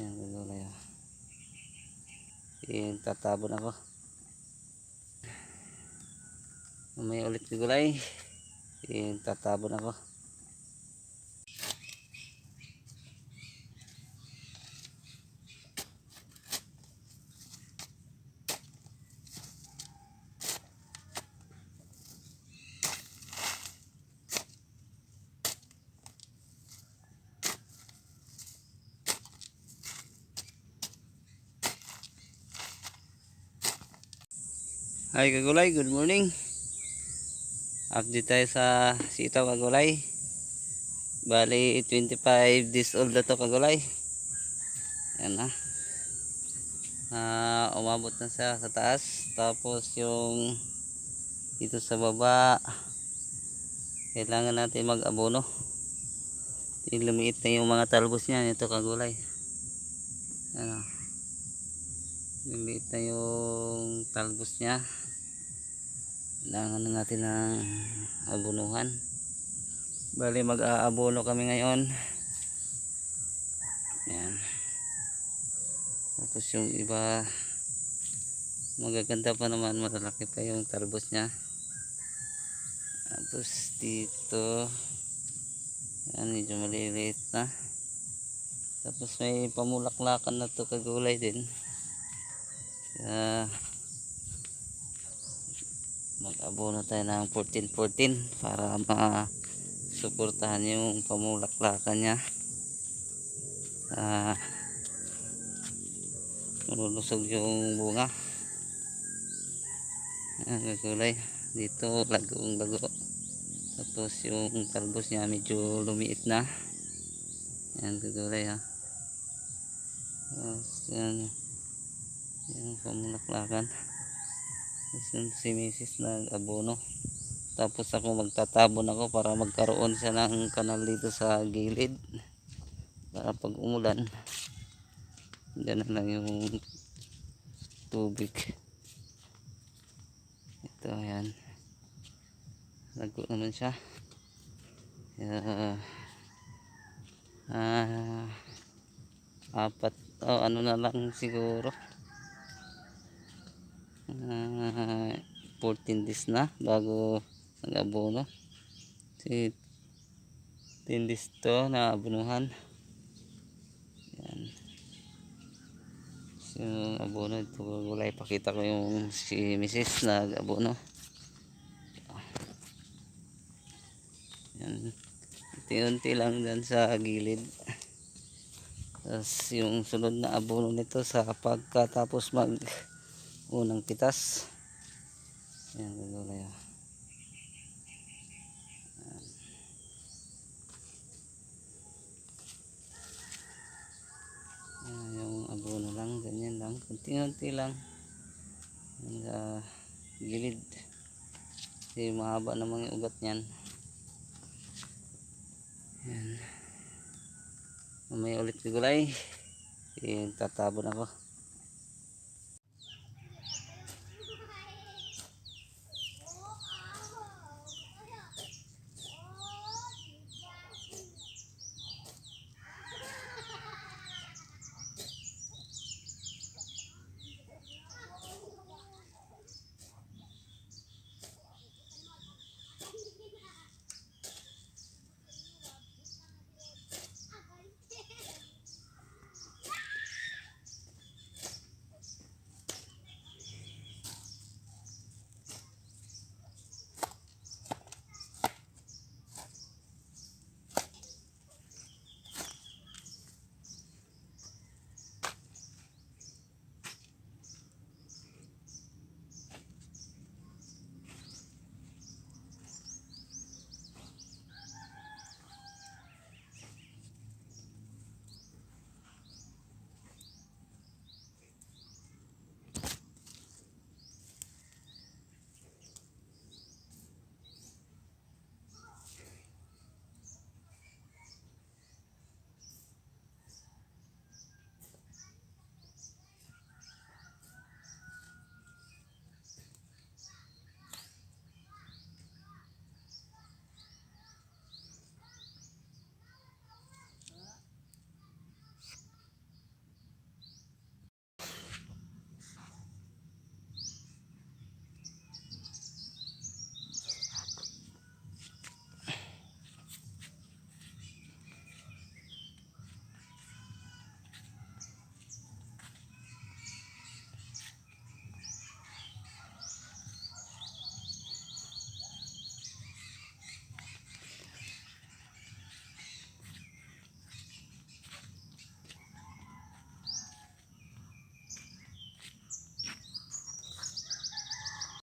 Yan, gagulay. ah. Yan, tatabon ako. Mamaya ulit gagulay. Yan, tatabon ako. Hi Kagulay, good morning. Update tayo sa sitaw Kagulay. Bali 25 days old na to Kagulay. Yan na. Ah, umabot na siya sa taas. Tapos yung dito sa baba kailangan natin mag-abono. Lumiit na yung mga talbos niya nito Kagulay. Yan o. Lumiit na yung talbos niya. Kailangan na natin ng abunuhan. Bali mag-aabono kami ngayon. Yan tapos yung iba magaganda pa naman malalaki pa yung talbos niya. Tapos dito yan medyo maliliit na. Tapos may pamulaklakan na to kagulay din. Kaya mag-abono tayo ng 14-14 para ma-suportahan yung pamulaklakan niya. Ah malulusog yung bunga. Ayan gagulay dito lagong lago tapos yung talbos niya medyo lumiit na. Ayan gagulay ha tapos yan yung pamulaklakan si misis nag-abono. Tapos ako magtatabon ako para magkaroon siya ng kanal dito sa gilid. Para pag umulan, dyan na lang yung tubig. Ito, ayan. Lago naman siya. Kaya, ah, apat, oh, ano na lang siguro ah 14 days na bago nag-abono. Si 10 days to na abunuhan yan. So abono. Ito gulay pakita ko yung si Mrs. nag-abono yan. Unti-unti lang dyan sa gilid. Tapos yung sunod na abono nito sa pagkatapos mag unang pitas ayan gagulay ah. Abono lang ganyan lang. Kunti-kunti lang. Ayan sa gilid. Kasi mahaba naman yung ugat niyan. Ayan. mamaya ulit gagulay eh, tatabon ako